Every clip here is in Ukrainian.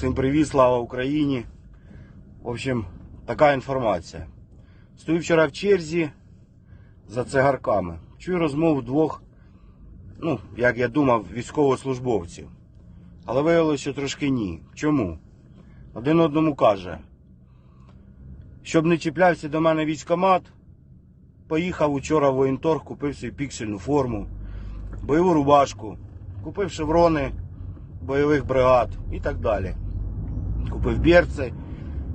Всім привіт, слава Україні. В общем, така інформація. Стою вчора в черзі за цигарками. Чую розмову двох, ну, як я думав, військовослужбовців. Але виявилося, що трошки ні. Чому? Один одному каже, щоб не чіплявся до мене військомат, поїхав учора в воєнторг, купив собі піксельну форму, бойову рубашку, купив шеврони бойових бригад і так далі. Купив берці.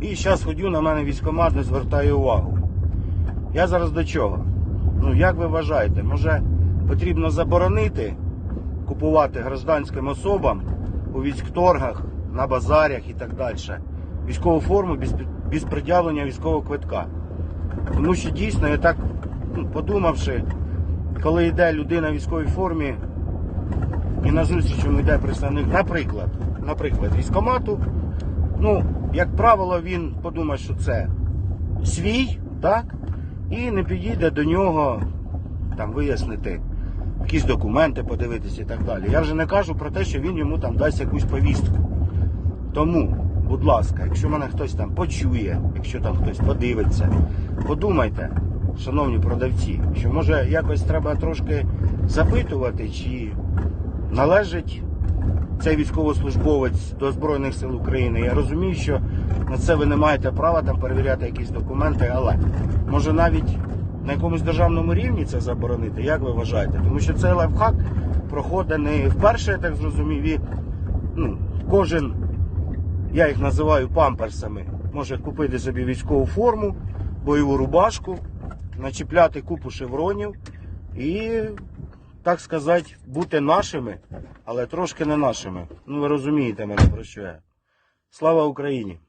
І зараз ходю на мене військомат, не звертає увагу. Я зараз до чого? Ну, як ви вважаєте, може потрібно заборонити купувати гражданським особам у військторгах, на базарях і так далі військову форму без, без пред'явлення військового квитка. Тому що дійсно, я так ну, подумавши, коли йде людина в військовій формі, і на зустріч йому йде представник, наприклад, наприклад, військомату. Ну, як правило, він подумає, що це свій, так? І не підійде до нього там вияснити якісь документи, подивитися і так далі. Я вже не кажу про те, що він йому там дасть якусь повістку. Тому, будь ласка, якщо мене хтось там почує, якщо там хтось подивиться, подумайте, шановні продавці, що може якось треба трошки запитувати, чи належить цей військовослужбовець до Збройних сил України. Я розумію, що на це ви не маєте права там перевіряти якісь документи, але може навіть на якомусь державному рівні це заборонити, як ви вважаєте? Тому що цей лайфхак проходить не вперше, я так зрозумів, і ну, кожен, я їх називаю памперсами, може купити собі військову форму, бойову рубашку, начіпляти купу шевронів і так сказати, бути нашими, але трошки не нашими. Ну, ви розумієте мене про що я. Слава Україні!